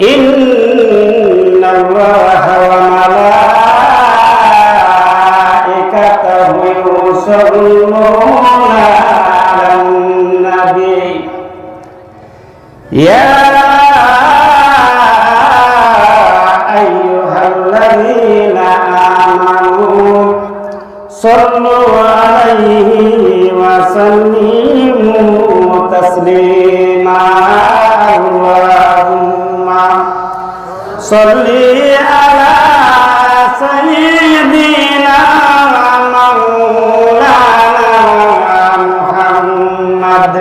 إن الله صل على سيدنا مولانا محمد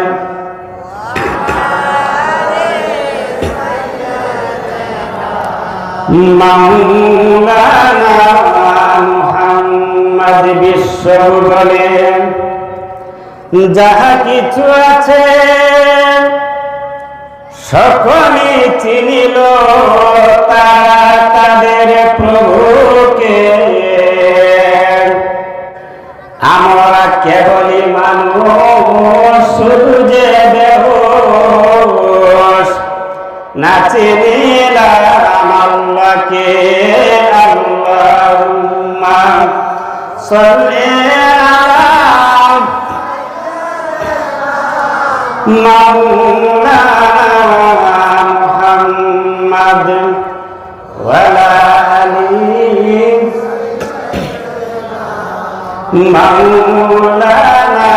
মাওলানা মুহাম্মদ বিশ্ব বলেন যাহা কিছু আছে সকলে চিনিল তারা তাদের প্রভুকে। আমরা কেবলই মানুষ, শুধু যে দেহ নাচে নিলাম আল্লাহকে আল্লাহুম্মা সাল্লি মাওলানা মুহাম্মদ ওয়ালা আলি মাওলানা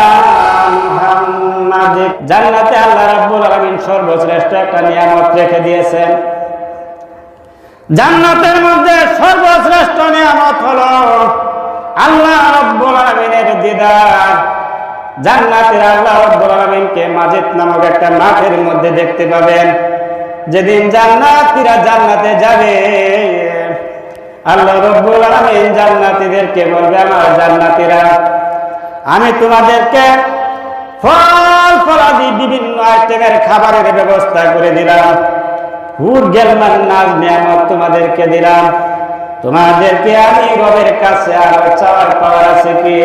মুহাম্মদ জান্নাতে আল্লাহ রাব্বুল আলামিন সর্বশ্রেষ্ঠ একটা নিয়ামত রেখে দিয়েছেন। জান্নাতের মধ্যে সর্বশ্রেষ্ঠ নিয়ামত হলো আল্লাহ রাব্বুল আলামিনের দিদার। জান্নাতের আল্লাহ রাব্বুল আলামিনকে মাজিদ নামক একটা মাঠের মধ্যে দেখতে পাবেন। যেদিন জান্নাতীরা জান্নাতে যাবে, আল্লাহ রব্বুল আলামিন জান্নাতীদেরকে বলবে, আমার জান্নাতীরা, আমি তোমাদেরকে ফল ফলাদি বিভিন্ন আইটেমের খাবারের ব্যবস্থা করে দিলাম। হুর গেলমান নাজ নিয়ামত তোমাদেরকে দিলাম। তোমাদেরকে আমি রবের কাছে আর চাওয়ার পাওয়ার আছে কি?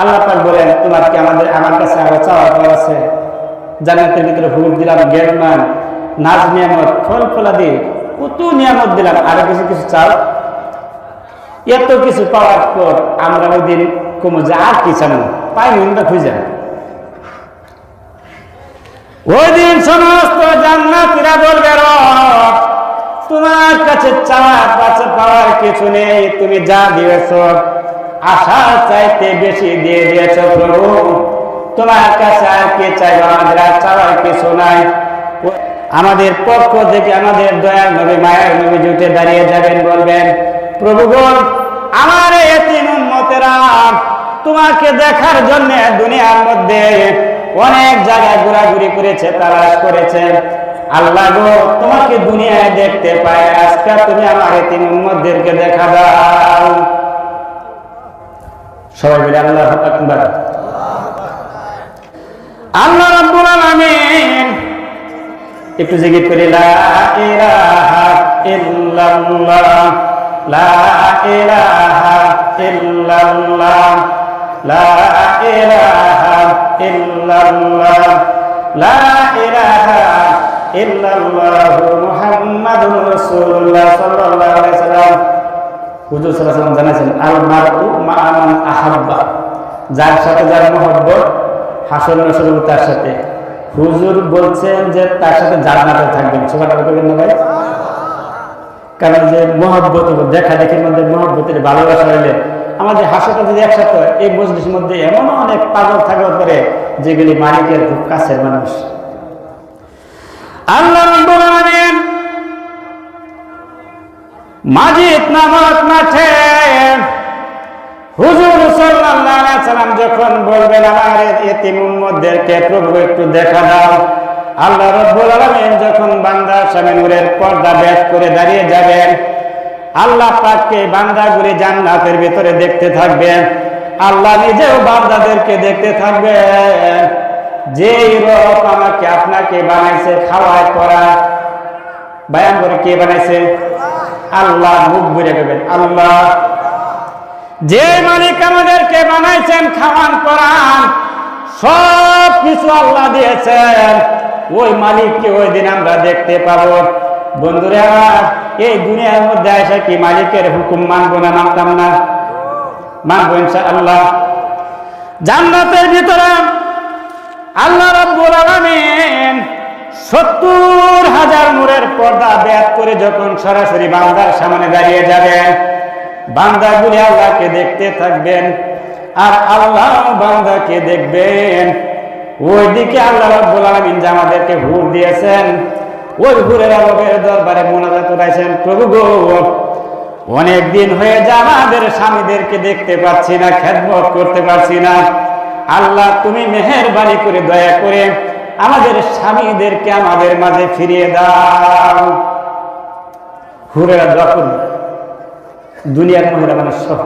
আল্লাহ পাক বলেন, তোমার কি আমাদের, আমার কাছে আরও চাওয়ার পাওয়ার আছে? জান্নাতের ভিতরে হুর দিলাম গেলমান নাজ নিয়ামত, ফল ফলাদি, কত নিয়ামত দিলাম। আরও কিছু কিছু চাও? এত কিছু পাওয়ার পর আমরা ওই দিন কমো যে আর কি চানো পাইনি ওটা খুঁজে ওই দিন সমস্ত জান্নাতীরা বলবে তোমার কাছে চাওয়ার কাছে পাওয়ার কিছু নেই, তুমি যা দিয়েছ, আশা চাইতে বেশি দিয়ে দিয়েছ প্রভু। তোমার কাছে আর কি চাইব? আমাদের আর চাওয়ার কিছু নাই। আমাদের পক্ষ থেকে আমাদের দয়াল নবী, মায়ের নবী জুটে দাঁড়িয়ে যাবেন, বলবেন, প্রভুগণ, আমার এতিম উম্মতেরা, তোমাকে দেখার জন্য দুনিয়ার মধ্যে অনেক জায়গায় ঘোরাঘুরি করেছে, তালাশ করেছে। আল্লাহ গো, তোমাকে দুনিয়ায় দেখতে পায়, আজকে তুমি আমার এতিম উম্মতদেরকে দেখা দাও। সবাই মিলে আল্লাহ আকবার। আল্লাহ রাব্বুল আলামিন একটু জিকির করি, লা ইলাহা ইল্লাল্লাহ, লা ইলাহা ইল্লাল্লাহ, লা ইলাহা ইল্লাল্লাহ, লা ইলাহা ইল্লাল্লাহ মুহাম্মাদুর রাসূলুল্লাহ সাল্লাল্লাহু আলাইহি সাল্লাম। হুজুর সাল্লাল্লাহু আলাইহি সাল্লাম জানাছেন আল মারউ মা মান আহাব্বা, যার সাথে যার মহব্বত হাসন নসর তার সাথে। হুজুর বলছেন যে তার সাথে জান্নাতে থাকবেন। ছোটটা করবেন না ভাই? কারণ যে মহব্বত দেখা দেখির মধ্যে মহব্বতের ভালোবাসা হইলে আমাদের হাসাটা যদি একসাথে এই মজলিসের মধ্যে এমন অনেক পাগল থাকার পরে যেগুলি মালিকের খুব কাছের মানুষ। আল্লাহ মাজিদ নামক মাঠে হুজুর যখন বলবেন, আমার একটু দেখা দাও। যখন পর্দা করে দাঁড়িয়ে যাবেন জান্নাতের ভিতরে দেখতে থাকবেন। আল্লাহ নিজেও বান্দাদেরকে দেখতে থাকবেন। রব আমাকে আপনাকে বানাইছে খাওয়ায় করা বায়ান করে কে বানাইছে? আল্লাহ মুখ ঘুরে দেবেন আল্লাহ যে মালিক আমাদেরকে বানাইছেন খাওয়ান করান সব কিছু আল্লাহ দিয়েছেন। ওই মালিককে ওই দিন আমরা দেখতে পাবো। বন্ধুরা, এই দুনিয়ার মধ্যে আসা কি মালিকের হুকুম মানবো না মানতাম না? মানবো ইনশাআল্লাহ। জান্নাতের ভিতরে আল্লাহ রাব্বুল আলামিন সত্তর হাজার নূরের পর্দা ব্যাত করে যখন সরাসরি বান্দার সামনে দাঁড়িয়ে যাবেন বান্দাগুলি আল্লাহকে দেখতে থাকবেন আর আল্লাহ বান্দাকে দেখবেন। ওইদিকে আল্লাহ রাব্বুল আলামিন যে আমাদেরকে হুর দিয়েছেন, ওই হুরের আরবের দরবারে মোনাজাত উঠাইছেন, প্রভু গো, অনেক দিন হয়ে যা আমাদের স্বামীদেরকে দেখতে পাচ্ছি না, খেদমত করতে পারছি না। আল্লাহ তুমি মেহেরবানি করে, দয়া করে আমাদের স্বামীদেরকে আমাদের মাঝে ফিরিয়ে দাও। হুরেরা করবে দুনিয়ার মহিলা মানুষ সহ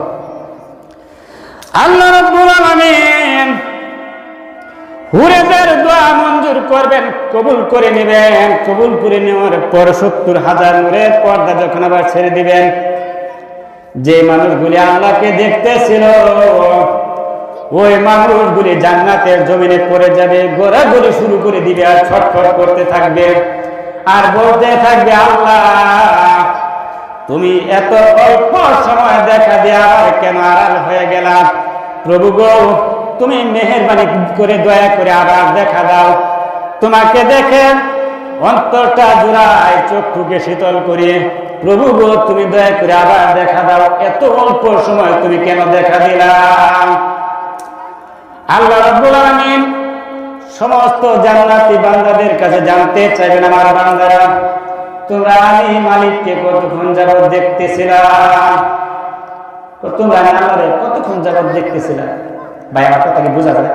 আল্লাহ রাব্বুল আলামিন হুরেদের দোয়া মঞ্জুর করবেন, কবুল করে নেবেন। কবুল করে নেওয়ার পর সত্তর হাজার নূরের পর্দা যখন আবার ছেড়ে দিবেন, যে মানুষগুলি আল্লাহকে দেখতেছিল, ওই মানুষগুলি জান্নাতের জমিনে পড়ে যাবে গোড়াগড়ি শুরু করে দিবে আর ছটফট করতে থাকবে। আর বলতে থাকবে, আল্লাহ তুমি এত অল্প সময় দেখা আবার কেন আড়াল হয়ে গেলাম প্রভু গো, তুমি মেহেরবানি করে দয়া করে আবার দেখা দাও। তোমাকে দেখে অন্তরটা জোড়ায় চক্ষুকে শীতল করিয়ে, প্রভু গো, তুমি দয়া করে আবার দেখা দাও। এত অল্প সময় তুমি কেন দেখা দিলাম আল্লাহ রাব্বুল আলামিন সমস্ত জান্নাতি বান্দাদের কাছে জানতে চাইবেন আমার বান্দারা। তোমরা আমি মালিককে কতক্ষণ যাবত দেখতেছিলাম? তো তোমরা আমি আল্লাহরে কতক্ষণ যাবত দেখতেছিলাম? ভাই, আমার কথা কি বোঝা যায়?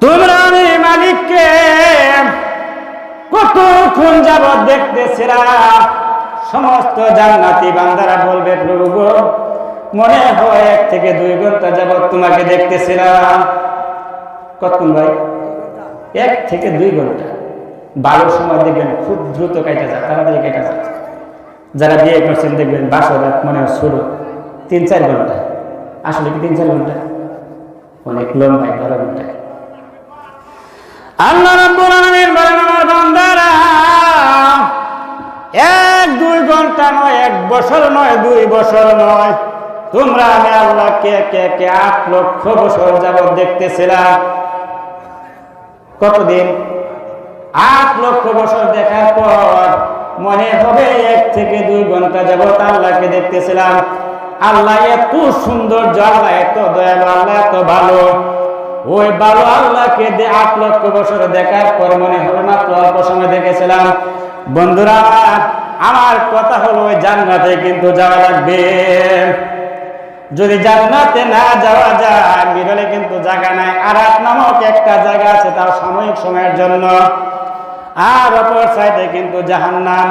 তোমরা আমি মালিককে কতক্ষণ যাবত দেখতেছিলাম? সমস্ত জান্নাতি বান্দারা বলবে, প্রভু গো, মনে হয় এক থেকে দুই ঘণ্টা যাবত তোমাকে দেখতেছিলাম। কতক্ষণ ভাই? এক থেকে দুই ঘণ্টা। বারো সময় দেখবেন খুব দ্রুত কেটে যায়, তাড়াতাড়ি কেটে যায়। যারা বিয়ে করছেন দেখবেন বাসর রাত মনে হয় ষোলো তিন চার ঘণ্টা আসলে কি তিন চার ঘণ্টা অনেক লম্বা বারো ঘণ্টা আল্লাহ রাব্বুল আলামিন বলেন এক, দুই ঘণ্টা নয়, এক বছর নয়, দুই বছর নয়। তোমরা আমি আল্লাহকে একে একে আট লক্ষ বছর যাবত দেখতেছিলাম। কতদিন? আট লক্ষ বছর দেখার পর মনে হবে এক থেকে দুই ঘণ্টা যাবত আল্লাহকে দেখতেছিলাম। আল্লাহ এত সুন্দর আল্লাহ এত দয়ালু, আল্লাহ এত ভালো। ওই ভালো আল্লাহকে আট লক্ষ বছর দেখার পর মনে হবে মাত্র অল্প সময় দেখেছিলাম। বন্ধুরা, আমার কথা হলো ওই জান্নাতে কিন্তু যাওয়া লাগবে। যদি জান্নাতে না যাওয়া যায়, বিরলে কিন্তু জায়গা নাই। আর নামক একটা জায়গা আছে তার সাময়িক সময়ের জন্য। আর অপর সাইডে কিন্তু জাহান্নাম।